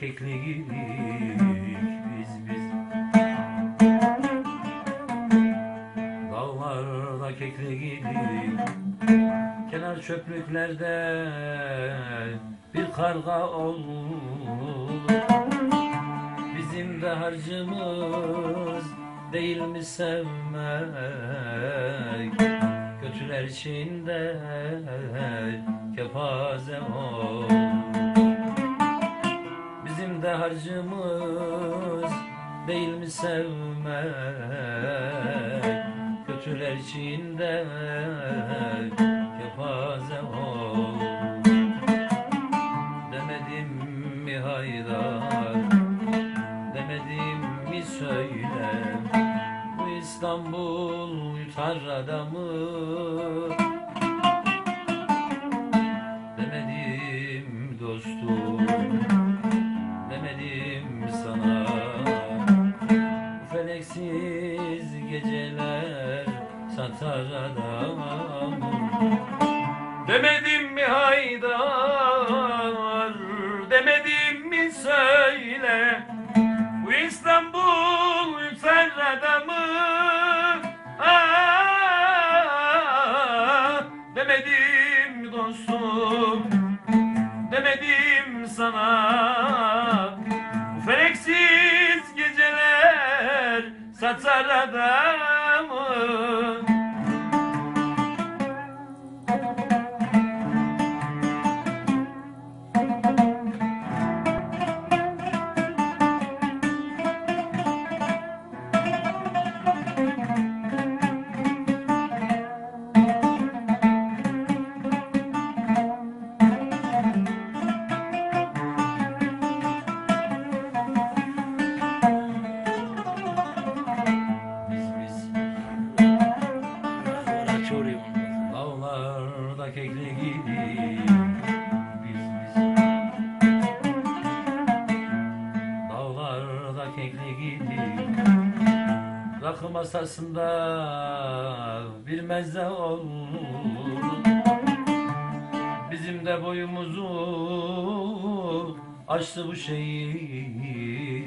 keklik biz biz. Dağlarda keklik Kenar çöplüklerde bir karga olur Bizim de harcımız değil mi sevmek? Kötüler içinde kepaze ol Bizim de harcımız değil mi sevmek? Kötüler içinde kepaze ol. Demedim mi haydar? Demedim mi söyle? Bu İstanbul yutar adamı Demedim sana. Bu feleksiz geceler satar adamı. Demedim mi haydar? Demedim mi söyle? Bu İstanbul yutar adamı. Ah, Demedim dostum? Demedim sana geceler Rakı masasında bir meze olur. Bizim de boyumuzu aştı bu şehir.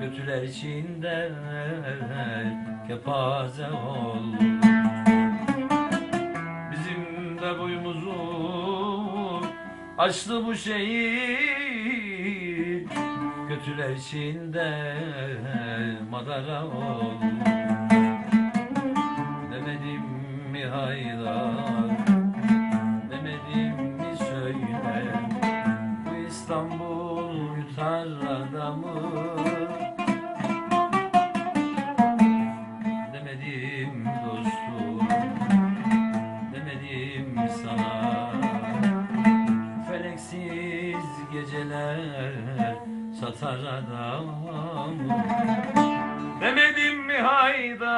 Kötüler içinde kepaze ol. Bizim de boyumuzu aştı bu şehir Kötüler içinde madara ol Demedim mi haydar Demedim mi söyle Bu İstanbul yutar adamı satar adam Demedim mi hayda?